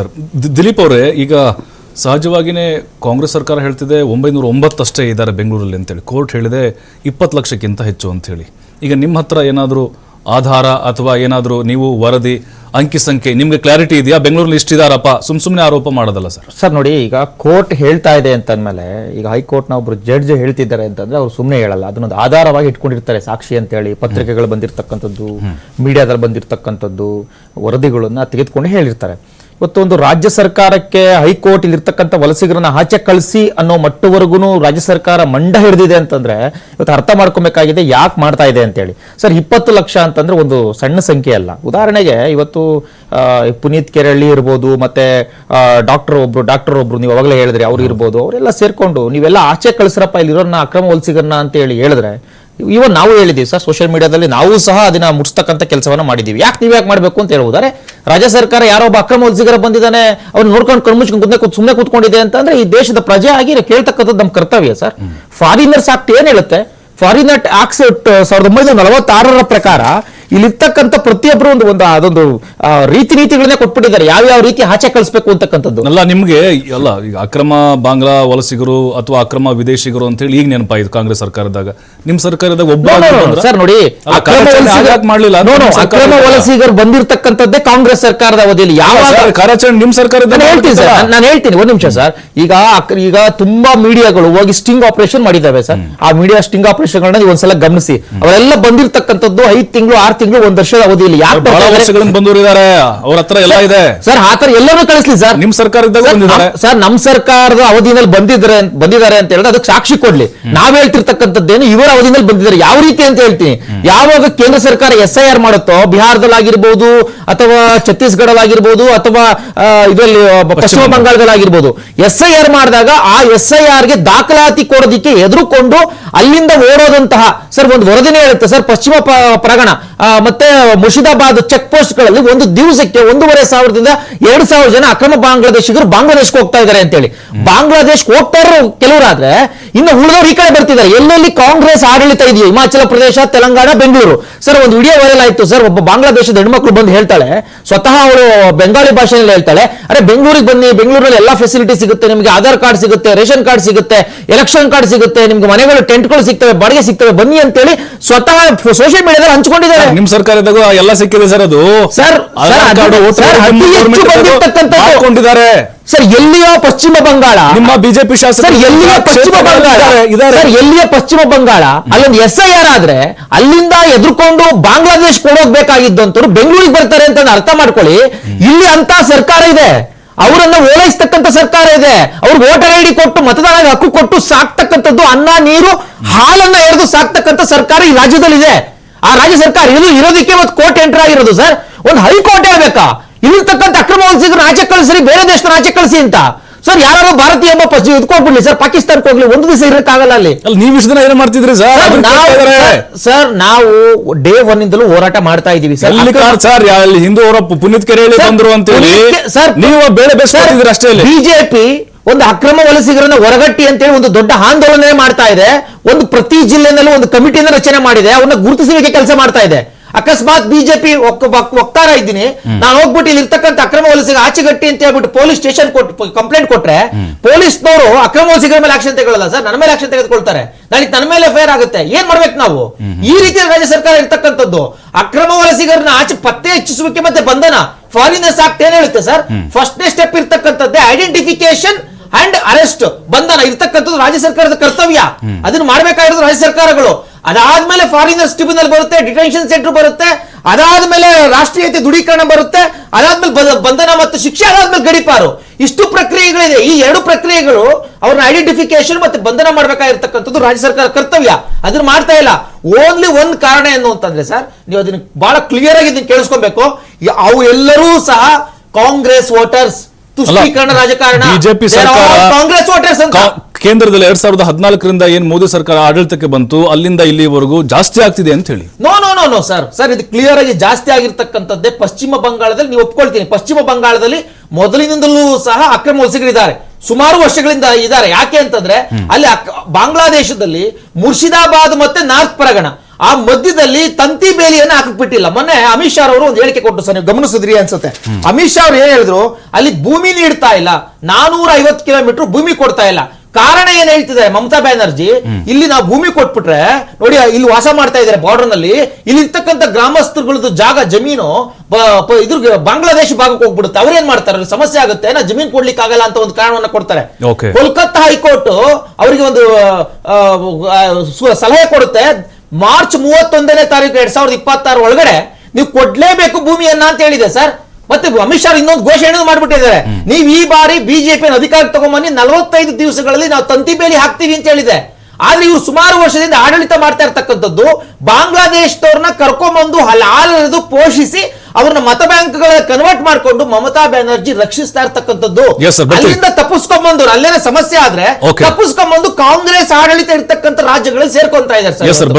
Sir Dilip ಅವರೇ ಈಗ ಸಹಜವಾಗಿಯೇ ಕಾಂಗ್ರೆಸ್ ಸರ್ಕಾರ ಹೇಳ್ತಿದೆ ಒಂಬೈನೂರ ಒಂಬತ್ತಷ್ಟೇ ಇದ್ದಾರೆ ಬೆಂಗಳೂರಲ್ಲಿ ಅಂತೇಳಿ. ಕೋರ್ಟ್ ಹೇಳಿದೆ ಇಪ್ಪತ್ತು ಲಕ್ಷಕ್ಕಿಂತ ಹೆಚ್ಚು ಅಂಥೇಳಿ ಈಗ ನಿಮ್ಮ ಹತ್ರ ಏನಾದರೂ ಆಧಾರ ಅಥವಾ ಏನಾದರೂ ನೀವು ವರದಿ ಅಂಕಿ ಸಂಖ್ಯೆ ನಿಮಗೆ ಕ್ಲಾರಿಟಿ ಇದೆಯಾ? ಬೆಂಗಳೂರಲ್ಲಿ ಇಷ್ಟಿದಾರಪ್ಪ ಸುಮ್ ಸುಮ್ಮನೆ ಆರೋಪ ಮಾಡೋದಲ್ಲ ಸರ್? ಸರ್ ನೋಡಿ ಈಗ ಕೋರ್ಟ್ ಹೇಳ್ತಾ ಇದೆ ಅಂತಂದಮೇಲೆ ಈಗ ಹೈಕೋರ್ಟ್ನ ಒಬ್ಬರು ಜಡ್ಜ್ ಹೇಳ್ತಿದ್ದಾರೆ ಅಂತಂದ್ರೆ ಅವ್ರು ಸುಮ್ಮನೆ ಹೇಳಲ್ಲ. ಅದನ್ನೊಂದು ಆಧಾರವಾಗಿ ಇಟ್ಕೊಂಡಿರ್ತಾರೆ ಸಾಕ್ಷಿ ಅಂತೇಳಿ. ಪತ್ರಿಕೆಗಳು ಬಂದಿರತಕ್ಕಂಥದ್ದು ಮೀಡಿಯಾದಲ್ಲಿ ಬಂದಿರತಕ್ಕಂಥದ್ದು ವರದಿಗಳನ್ನು ತೆಗೆದುಕೊಂಡು ಹೇಳಿರ್ತಾರೆ. ಇವತ್ತು ಒಂದು ರಾಜ್ಯ ಸರ್ಕಾರಕ್ಕೆ ಹೈಕೋರ್ಟ್ ಇಲ್ಲಿರ್ತಕ್ಕಂಥ ವಲಸಿಗರನ್ನ ಆಚೆ ಕಳಿಸಿ ಅನ್ನೋ ಮಟ್ಟವರೆಗೂ ರಾಜ್ಯ ಸರ್ಕಾರ ಮಂಡ ಹಿಡಿದಿದೆ ಅಂತಂದ್ರೆ ಇವತ್ತು ಅರ್ಥ ಮಾಡ್ಕೊಬೇಕಾಗಿದೆ, ಯಾಕೆ ಮಾಡ್ತಾ ಇದೆ ಅಂತೇಳಿ. ಸರ್, ಇಪ್ಪತ್ತು ಲಕ್ಷ ಅಂತಂದ್ರೆ ಒಂದು ಸಣ್ಣ ಸಂಖ್ಯೆ ಅಲ್ಲ. ಉದಾಹರಣೆಗೆ ಇವತ್ತು ಪುನೀತ್ ಕೆರಳ್ಳಿ ಇರ್ಬೋದು, ಮತ್ತೆ ಡಾಕ್ಟರ್ ಒಬ್ರು ಡಾಕ್ಟರ್ ಒಬ್ರು ನೀವು ಅವಾಗಲೇ ಹೇಳಿದ್ರೆ, ಅವ್ರು ಇರ್ಬೋದು, ಅವರೆಲ್ಲ ಸೇರ್ಕೊಂಡು ನೀವೆಲ್ಲ ಆಚೆ ಕಳಿಸ್ರಪ್ಪ ಇಲ್ಲಿರೋನ್ನ ಅಕ್ರಮ ವಲಸಿಗರನ್ನ ಅಂತ ಹೇಳಿ ಹೇಳಿದ್ರೆ ಇವನ್ ನಾವು ಹೇಳಿದೀವಿ ಸರ್ ಸೋಷಿಯಲ್ ಮೀಡಿಯಾದಲ್ಲಿ ನಾವು ಸಹ ಅದನ್ನ ಮುಟ್ಸ್ತಕ್ಕಂಥ ಕೆಲಸವನ್ನ ಮಾಡಿದೀವಿ. ಯಾಕೆ ನೀವು ಯಾಕೆ ಮಾಡಬೇಕು ಅಂತ ಹೇಳ್ಬೋದಾರೆ ರಾಜ್ಯ ಸರ್ಕಾರ ಯಾರೋ ಒಬ್ಬ ಅಕ್ರಮ ವಲಸಿಗರ ಬಂದಿದ್ದಾನೆ ಅವ್ನು ನೋಡ್ಕೊಂಡು ಕಣ್ಮುಚ್ಕೊಂಡು ಕೂತ್ ಸುಮ್ಮನೆ ಕೂತ್ಕೊಂಡಿದೆ ಅಂತಂದ್ರೆ ಈ ದೇಶದ ಪ್ರಜೆ ಆಗಿ ಕೇಳ್ತಕ್ಕಂಥದ್ದು ನಮ್ಮ ಕರ್ತವ್ಯ ಸರ್. ಫಾರಿನರ್ಸ್ ಆಕ್ಟ್ ಏನ್ ಹೇಳುತ್ತೆ? ಫಾರಿನರ್ ಆಕ್ಟ್ ಸಾವಿರದ ಒಂಬೈನೂರ ನಲವತ್ತಾರರ ಪ್ರಕಾರ ಇಲ್ಲಿರ್ತಕ್ಕಂಥ ಪ್ರತಿಯೊಬ್ಬರು ಒಂದು ಒಂದು ಅದೊಂದು ರೀತಿ ನೀತಿಗಳನ್ನೇ ಕೊಟ್ಬಿಟ್ಟಿದ್ದಾರೆ. ಯಾವ್ಯಾವ ರೀತಿ ಆಚೆ ಕಳಿಸ್ಬೇಕು ಅಂತಕ್ಕಂಥದ್ದು? ಅಲ್ಲ ನಿಮಗೆ ಅಲ್ಲ ಈಗ ಅಕ್ರಮ ಬಾಂಗ್ಲಾ ವಲಸಿಗರು ಅಥವಾ ಅಕ್ರಮ ವಿದೇಶಿಗರು ಅಂತೇಳಿ ಈಗ ನೆನಪಾಯಿತು ಕಾಂಗ್ರೆಸ್ ಸರ್ಕಾರದಾಗ. ನಿಮ್ಮ ಸರ್ಕಾರದಾಗ ಒಬ್ಬ? ಸರ್ ನೋಡಿ ಮಾಡಲಿಲ್ಲ ಅಕ್ರಮ ವಲಸಿಗರು- ಅಂತ ಬಂದಿರತಕ್ಕಂಥದ್ದೇ ಕಾಂಗ್ರೆಸ್ ಸರ್ಕಾರದ ಅವಧಿಯಲ್ಲಿ. ಯಾವ ಕಾರ್ಯಾಚರಣೆ ನಿಮ್ಮ ಸರ್ಕಾರದ ನಾನು ಹೇಳ್ತೀನಿ ಸರ್ ನಾನು ಹೇಳ್ತೀನಿ ಒಂದ್ ನಿಮಿಷ ಸರ್ ಈಗ ಈಗ ತುಂಬಾ ಮೀಡಿಯಾಗಳು ಹೋಗಿ ಸ್ಟಿಂಗ್ ಆಪರೇಷನ್ ಮಾಡಿದ್ದಾವೆ ಸರ್ ಆ ಮೀಡಿಯಾ ಸ್ಟಿಂಗ್ ಆಪರೇಷನ್ ಗಳನ್ನ ಒಂದ್ಸಲ ಗಮನಿಸಿ. ಅವರೆಲ್ಲ ಬಂದಿರತಕ್ಕಂಥದ್ದು ಐದು ತಿಂಗಳು ಆರು ತಿಂಗಳು ಒಂದ್ ವರ್ಷದ ಅವಧಿಯಲ್ಲಿ ಯಾಕೆ ಬರ್ತಾ ಇದ್ದಾರೆ? ಅವ್ರ ಹತ್ರ ಎಲ್ಲ ಇದೆ. ಸರ್ ಆತರ ಎಲ್ಲರೂ ಕಳಿಸ್ಲಿ ಸರ್. ನಿಮ್ ಸರ್ಕಾರ ಸರ್, ನಮ್- ಸರ್ ನಮ್ ಸರ್ಕಾರದ ಅವಧಿನಲ್ಲಿ ಬಂದಿದ್ದಾರೆ ಅಂತ- ಬಂದಿದ್ದಾರೆ ಅಂತ ಹೇಳಿದ್ರೆ ಅದಕ್ಕೆ ಸಾಕ್ಷಿ ಕೊಡ್ಲಿ. ನಾವ್ ಹೇಳ್ತಿರ್ತಕ್ಕಂಥದ್ದೇನು ಇವರ ಅವಧಿನಲ್ಲಿ ಬಂದಿದ್ದಾರೆ. ಯಾವ ರೀತಿ ಅಂತ ಹೇಳ್ತೀನಿ. ಯಾವಾಗ ಕೇಂದ್ರ ಸರ್ಕಾರ ಎಸ್ ಐ ಆರ್ ಮಾಡುತ್ತೋ ಬಿಹಾರದಲ್ಲಾಗಿರ್ಬೋದು ಅಥವಾ ಛತ್ತೀಸ್ಗಢದಲ್ಲಾಗಿರ್ಬೋದು ಅಥವಾ ಇದರಲ್ಲಿ ಪಶ್ಚಿಮ ಬಂಗಾಳದಲ್ಲಾಗಿರ್ಬೋದು ಎಸ್ ಐ ಆರ್ ಮಾಡಿದಾಗ ಆ ಎಸ್ ಐ ಆರ್ಗೆ ದಾಖಲಾತಿ ಕೊಡೋದಿಕ್ಕೆ ಎದುರುಕೊಂಡು ಅಲ್ಲಿಂದ ಓಡೋದಂತಹ ಸರ್ ಒಂದು ವರದಿನೇ ಹೇಳುತ್ತೆ ಸರ್ ಪಶ್ಚಿಮ ಪ್ರಗಣ. ಮತ್ತೆ ಮುರ್ಷಿದಾಬಾದ್ ಚೆಕ್ ಪೋಸ್ಟ್ಗಳಲ್ಲಿ ಒಂದು ದಿವಸಕ್ಕೆ ಒಂದೂವರೆ ಸಾವಿರದಿಂದ ಎರಡು ಸಾವಿರ ಜನ ಅಕ್ರಮ ಬಾಂಗ್ಲಾದೇಶಿಗರು ಬಾಂಗ್ಲಾದೇಶಕ್ಕೆ ಹೋಗ್ತಾ ಇದ್ದಾರೆ ಅಂತೇಳಿ. ಬಾಂಗ್ಲಾದೇಶ್ ಹೋಗ್ತಾ ಇರೋ ಕೆಲವರಾದ್ರೆ ಇನ್ನು ಉಳಿದವರು ಈ ಕಡೆ ಬರ್ತಿದ್ದಾರೆ. ಎಲ್ಲೆಲ್ಲಿ ಕಾಂಗ್ರೆಸ್ ಆಡಳಿತ ಇದೆಯೋ ಹಿಮಾಚಲ ಪ್ರದೇಶ ತೆಲಂಗಾಣ ಬೆಂಗಳೂರು. ಸರ್ ಒಂದು ವಿಡಿಯೋ ವೈರಲ್ ಆಯ್ತು ಸರ್ ಒಬ್ಬ ಬಾಂಗ್ಲಾದೇಶದ ಹೆಣ್ಮಕ್ಳು ಬಂದು ಹೇಳ್ತಾಳೆ ಸ್ವತಃ ಅವಳು ಬೆಂಗಾಲಿ ಭಾಷೆಯಲ್ಲಿ ಹೇಳ್ತಾಳೆ ಅರೆ ಬೆಂಗಳೂರಿಗೆ ಬನ್ನಿ ಬೆಂಗಳೂರಲ್ಲಿ ಎಲ್ಲಾ ಫೆಸಿಲಿಟಿ ಸಿಗುತ್ತೆ ನಿಮಗೆ ಆಧಾರ್ ಕಾರ್ಡ್ ಸಿಗುತ್ತೆ ರೇಷನ್ ಕಾರ್ಡ್ ಸಿಗುತ್ತೆ ಎಲೆಕ್ಷನ್ ಕಾರ್ಡ್ ಸಿಗುತ್ತೆ ನಿಮ್ಗೆ ಮನೆಗಳು ಟೆಂಟ್ಗಳು ಸಿಗ್ತವೆ ಬಾಡಿಗೆ ಸಿಗ್ತವೆ ಬನ್ನಿ ಅಂತೇಳಿ ಸ್ವತಃ ಸೋಷಿಯಲ್ ಮೀಡಿಯಾದಲ್ಲಿ ಹಂಚಿಕೊಂಡಿದ್ದಾರೆ. ನಿಮ್ ಸರ್ಕಾರದಾಗ ಎಲ್ಲ ಸಿಕ್ಕಿದೆ ಸರ್ ಅದು. ಸರ್, ಹಾಕೊಂಡಿದ್ದಾರೆ. ಸರ್, ಎಲ್ಲಿಯೋ ಪಶ್ಚಿಮ ಬಂಗಾಳ. ನಿಮ್ಮ ಬಿಜೆಪಿ ಶಾಸಕ ಸರ್ ಎಲ್ಲಿಯ ಪಶ್ಚಿಮ ಬಂಗಾಳ. ಸರ್ ಎಲ್ಲಿಯ ಪಶ್ಚಿಮ ಬಂಗಾಳ. ಅಲ್ಲೊಂದು ಎಸ್ ಐ ಆರ್ ಆದ್ರೆ ಅಲ್ಲಿಂದ ಎದುರ್ಕೊಂಡು ಬಾಂಗ್ಲಾದೇಶ್ ಕೊಡೋಗ್ಬೇಕಾಗಿದ್ದಂತವ್ರು ಬೆಂಗಳೂರಿಗೆ ಬರ್ತಾರೆ ಅಂತ ಅರ್ಥ ಮಾಡ್ಕೊಳ್ಳಿ. ಇಲ್ಲಿ ಅಂತ ಸರ್ಕಾರ ಇದೆ. ಅವರನ್ನ ಓಲೈಸ್ತಕ್ಕಂಥ ಸರ್ಕಾರ ಇದೆ. ಅವ್ರಿಗೆ ವೋಟರ್ ಐಡಿ ಕೊಟ್ಟು ಮತದಾನದ ಹಕ್ಕು ಕೊಟ್ಟು ಸಾಕ್ತಕ್ಕಂಥದ್ದು ಅನ್ನ, ನೀರು, ಹಾಲನ್ನ ಎರೆದು ಸಾಕ್ತಕ್ಕಂಥ ಸರ್ಕಾರ ಈ ರಾಜ್ಯದಲ್ಲಿ ಇದೆ ಆ ರಾಜ್ಯ ಸರ್ಕಾರ ಇದು ಇರೋದಕ್ಕೆ ಮತ್ತು ಕೋರ್ಟ್ ಎಂಟರ್ ಆಗಿರೋದು ಸರ್. ಒಂದು ಹೈಕೋರ್ಟ್ ಹೇಳ್ಬೇಕಾ ಇಲ್ಲಿರ್ತಕ್ಕಂಥ ಅಕ್ರಮ ವಲಸಿಗರು ರಾಜ್ಯ ಕಳಿಸ್ರಿ, ಬೇರೆ ದೇಶದ ರಾಜ್ಯ ಕಳಿಸಿ ಅಂತ. ಸರ್ ಯಾರು ಭಾರತೀಯ ಎಂಬ ಪಶ್ಚಿಮ ಇದ್ಕೊಂಡ್ಬಿಡ್ಲಿ ಸರ್ ಪಾಕಿಸ್ತಾನಕ್ಕೆ ಹೋಗ್ಲಿ ಒಂದು ದಿವಸ ಇರಕ್ಕಾಗಲ್ಲ ಅಲ್ಲಿ. ಅಲ್ಲಿ ನೀವು ಇಷ್ಟು ದಿನ ಏನ್ ಮಾಡ್ತಿದ್ರಿ ಸರ್? ಸರ್, ನಾವು ಸರ್, ಸರ್ ನಾವು ಡೇ ಒನ್ ಇಂದಲೂ ಹೋರಾಟ ಮಾಡ್ತಾ ಇದೀವಿ ಸರ್. ಸರ್ ಅಲ್ಲಿ ಹಿಂದೂ ಅವರ ಪುನೀತ್ ಕೆರೆಯಲ್ಲಿ ಬಂದ್ರು ಅಂತ ಹೇಳಿ ಸರ್, ನೀವು ಬೇಳೆ ಬೇಸ್ಕೊತಿದ್ರಿ ಅಷ್ಟೇ ಬಿಜೆಪಿ ಒಂದು ಅಕ್ರಮ ವಲಸಿಗರನ್ನ ಹೊರಗಟ್ಟಿ ಅಂತೇಳಿ ಒಂದು ದೊಡ್ಡ ಆಂದೋಲನೆ ಮಾಡ್ತಾ ಇದೆ. ಒಂದು ಪ್ರತಿ ಜಿಲ್ಲೆನಲ್ಲೂ ಒಂದು ಕಮಿಟಿಯನ್ನು ರಚನೆ ಮಾಡಿದೆ. ಅವ್ರನ್ನ ಗುರುತಿಸುವಿಕೆ ಕೆಲಸ ಮಾಡ್ತಾ ಇದೆ. ಅಕಸ್ಮಾತ್ ಬಿಜೆಪಿ ಒಕ್ತಾರ ಇದ್ದೀನಿ. ನಾನು ಹೋಗ್ಬಿಟ್ಟು ಇಲ್ಲಿ ಇರ್ತಕ್ಕಂಥ ಅಕ್ರಮ ವಲಸಿಗ ಆಚೆಗಟ್ಟಿ ಅಂತ ಹೇಳ್ಬಿಟ್ಟು ಪೊಲೀಸ್ ಸ್ಟೇಷನ್ ಕೊಟ್ಟು ಕಂಪ್ಲೇಂಟ್ ಕೊಟ್ರೆ ಪೊಲೀಸ್ನವರು ಅಕ್ರಮ ವಲಸಿಗರ ಮೇಲೆ ಆಕ್ಷನ್ ತಗೊಳ್ಳಲ್ಲ ಸರ್. ನನ್ನ ಮೇಲೆ ಆಕ್ಷನ್ ತೆಗೆದುಕೊಳ್ತಾರೆ. ನನಗೆ ನನ್ನ ಮೇಲೆ ಫೇರ್ ಆಗುತ್ತೆ. ಏನ್ ಮಾಡ್ಬೇಕು ನಾವು? ಈ ರೀತಿ ರಾಜ್ಯ ಸರ್ಕಾರ ಇರ್ತಕ್ಕಂಥದ್ದು. ಅಕ್ರಮ ವಲಸಿಗರನ್ನ ಆಚೆ ಪತ್ತೆ ಹೆಚ್ಚಿಸುವಿಕೆ ಮತ್ತೆ ಬಂಧನ ಫಾರಿನರ್ಸ್ ಆಕ್ಟ್ ಏನ್ ಹೇಳುತ್ತೆ ಸರ್? ಫಸ್ಟ್ನೇ ಸ್ಟೆಪ್ ಇರ್ತಕ್ಕಂಥದ್ದೇ ಐಡೆಂಟಿಫಿಕೇಶನ್ ಅಂಡ್ ಅರೆಸ್ಟ್ ಬಂಧನ. ಇರ್ತಕ್ಕಂಥದ್ದು ರಾಜ್ಯ ಸರ್ಕಾರದ ಕರ್ತವ್ಯ. ಅದನ್ನ ಮಾಡ್ಬೇಕಾಗಿರೋದು ರಾಜ್ಯ ಸರ್ಕಾರಗಳು. ಅದಾದ್ಮೇಲೆ ಫಾರಿನರ್ಸ್ ಟ್ರಿಬ್ಯುನಲ್ ಬರುತ್ತೆ ಡಿಟೆನ್ಷನ್ ಸೆಂಟರ್ ಬರುತ್ತೆ, ಅದಾದ್ಮೇಲೆ ರಾಷ್ಟ್ರೀಯತೆ ದೃಢೀಕರಣ ಬರುತ್ತೆ, ಅದಾದ್ಮೇಲೆ ಬಂಧನ ಮತ್ತು ಶಿಕ್ಷೆ ಅದಾದ್ಮೇಲೆ ಗಡಿಪಾರು. ಇಷ್ಟು ಪ್ರಕ್ರಿಯೆಗಳಿದೆ. ಈ ಎರಡು ಪ್ರಕ್ರಿಯೆಗಳು ಅವ್ರನ್ನ ಐಡೆಂಟಿಫಿಕೇಶನ್ ಮತ್ತೆ ಬಂಧನ ಮಾಡಬೇಕಾಗಿರ್ತಕ್ಕಂಥದ್ದು ರಾಜ್ಯ ಸರ್ಕಾರ ಕರ್ತವ್ಯ. ಅದನ್ನ ಮಾಡ್ತಾ ಇಲ್ಲ. ಓನ್ಲಿ ಒಂದ್ ಕಾರಣ ಏನು ಅಂತಂದ್ರೆ ಸರ್, ನೀವು ಅದನ್ನ ಬಹಳ ಕ್ಲಿಯರ್ ಆಗಿ ಇದನ್ನ ಕೇಳಿಸ್ಕೊಬೇಕು. ಅವು ಎಲ್ಲರೂ ಸಹ ಕಾಂಗ್ರೆಸ್ ವೋಟರ್ಸ್ ತುಷ್ಟೀಕರಣ ರಾಜಕಾರಣ. ಬಿಜೆಪಿ ಸರ್ಕಾರ ಕಾಂಗ್ರೆಸ್ ವೋಟರ್ಸ್ ಅಂತ. ಕೇಂದ್ರದಲ್ಲಿ ಎರಡ್ ಸಾವಿರದ ಹದಿನಾಲ್ಕರಿಂದ ಏನ್ ಮೋದಿ ಸರ್ಕಾರ ಆಡಳಿತಕ್ಕೆ ಬಂತು ಅಲ್ಲಿಂದ ಇಲ್ಲಿವರೆಗೂ ಜಾಸ್ತಿ ಆಗ್ತಿದೆ ಅಂತ ಹೇಳಿ. No no no no sir sir ಇದು ಕ್ಲಿಯರ್ ಆಗಿ ಜಾಸ್ತಿ ಆಗಿರ್ತಕ್ಕಂಥದ್ದೇ ಪಶ್ಚಿಮ ಬಂಗಾಳದಲ್ಲಿ ನೀವು ಒಪ್ಕೊಳ್ತೀನಿ. ಪಶ್ಚಿಮ ಬಂಗಾಳದಲ್ಲಿ ಮೊದಲಿನಿಂದಲೂ ಸಹ ಅಕ್ರಮ ವಲಸಿಗರಿದ್ದಾರೆ ಸುಮಾರು ವರ್ಷಗಳಿಂದ ಇದ್ದಾರೆ. ಯಾಕೆ ಅಂತಂದ್ರೆ ಅಲ್ಲಿ ಬಾಂಗ್ಲಾದೇಶದಲ್ಲಿ ಮುರ್ಷಿದಾಬಾದ್ ಮತ್ತೆ ನಾರ್ತ್ ಪರಗಣ. ಆ ಮಧ್ಯದಲ್ಲಿ ತಂತಿ ಬೇಲಿಯನ್ನ ಹಾಕಕ್ ಬಿಟ್ಟಿಲ್ಲ ಮೊನ್ನೆ ಅಮಿತ್ ಶಾ ಅವರು ಒಂದು ಹೇಳಿಕೆ ಕೊಟ್ಟು ಸರ್ ನೀವು ಗಮನಿಸಿದ್ರಿ ಅನ್ಸುತ್ತೆ. ಅಮಿತ್ ಶಾ ಅವ್ರು ಏನ್ ಹೇಳಿದ್ರು? ಅಲ್ಲಿ ಭೂಮಿ ನೀಡ್ತಾ ಇಲ್ಲ ನಾನೂರ ಐವತ್ತು ಕಿಲೋಮೀಟರ್ ಭೂಮಿ ಕೊಡ್ತಾ ಇಲ್ಲ. ಕಾರಣ ಏನ್ ಹೇಳ್ತಿದ್ದಾರೆ ಮಮತಾ ಬ್ಯಾನರ್ಜಿ? ಇಲ್ಲಿ ನಾವು ಭೂಮಿ ಕೊಟ್ಬಿಟ್ರೆ ನೋಡಿ ಇಲ್ಲಿ ವಾಸ ಮಾಡ್ತಾ ಇದ್ದಾರೆ ಬಾರ್ಡರ್ನಲ್ಲಿ. ಇಲ್ಲಿ ಇರ್ತಕ್ಕಂಥ ಗ್ರಾಮಸ್ಥರುಗಳದ್ದು ಜಾಗ ಜಮೀನು ಇದ್ರ ಬಾಂಗ್ಲಾದೇಶ ಭಾಗಕ್ಕೆ ಹೋಗ್ಬಿಡುತ್ತೆ. ಅವ್ರೇನ್ ಮಾಡ್ತಾರೆ? ಸಮಸ್ಯೆ ಆಗುತ್ತೆ ನಾ ಜಮೀನ್ ಕೊಡ್ಲಿಕ್ಕೆ ಆಗಲ್ಲ ಅಂತ ಒಂದು ಕಾರಣವನ್ನ ಕೊಡ್ತಾರೆ. ಕೋಲ್ಕತ್ತಾ ಹೈಕೋರ್ಟ್ ಅವರಿಗೆ ಒಂದು ಸಲಹೆ ಕೊಡುತ್ತೆ. ಮಾರ್ಚ್ ಮೂವತ್ತೊಂದನೇ ತಾರೀಕು ಎರಡ್ ಸಾವಿರದ ಇಪ್ಪತ್ತಾರು ಒಳಗಡೆ ನೀವು ಕೊಡ್ಲೇಬೇಕು ಭೂಮಿಯನ್ನ ಅಂತ ಹೇಳಿದೆ ಸರ್. ಮತ್ತೆ ಅಮಿತ್ ಶಾ ಇನ್ನೊಂದು ಘೋಷಣೆ ಮಾಡ್ಬಿಟ್ಟಿದ್ದಾರೆ. ನೀವು ಈ ಬಾರಿ ಬಿಜೆಪಿ ಅಧಿಕಾರಕ್ಕೆ ತಗೊಂಬನ್ನಿ ನಲವತ್ತೈದು ದಿವಸಗಳಲ್ಲಿ ನಾವು ತಂತಿ ಬೇಲಿ ಹಾಕ್ತೀವಿ ಅಂತ ಹೇಳಿದೆ. ಆದ್ರೆ ಇವರು ಸುಮಾರು ವರ್ಷದಿಂದ ಆಡಳಿತ ಮಾಡ್ತಾ ಇರ್ತಕ್ಕಂಥದ್ದು ಬಾಂಗ್ಲಾದೇಶದವ್ರನ್ನ ಕರ್ಕೊಂಡ್ಬಂದು ಹಾಲೆರೆದು ಪೋಷಿಸಿ ಅವ್ರನ್ನ ಮತ ಬ್ಯಾಂಕ್ಗಳ ಕನ್ವರ್ಟ್ ಮಾಡ್ಕೊಂಡು ಮಮತಾ ಬ್ಯಾನರ್ಜಿ ರಕ್ಷಿಸ್ತಾ ಇರ್ತಕ್ಕಂಥದ್ದು. ಅಲ್ಲಿಂದ ತಪ್ಪಿಸ್ಕೊಂಡ್ಬಂದು ಅಲ್ಲೇನೇ ಸಮಸ್ಯೆ ಆದ್ರೆ. ತಪ್ಪಿಸ್ಕೊಂಡ್ಬಂದು ಕಾಂಗ್ರೆಸ್ ಆಡಳಿತ ಇರ್ತಕ್ಕಂಥ ರಾಜ್ಯಗಳಲ್ಲಿ ಸೇರ್ಕೊಂತ ಇದ್ದಾರೆ ಸರ್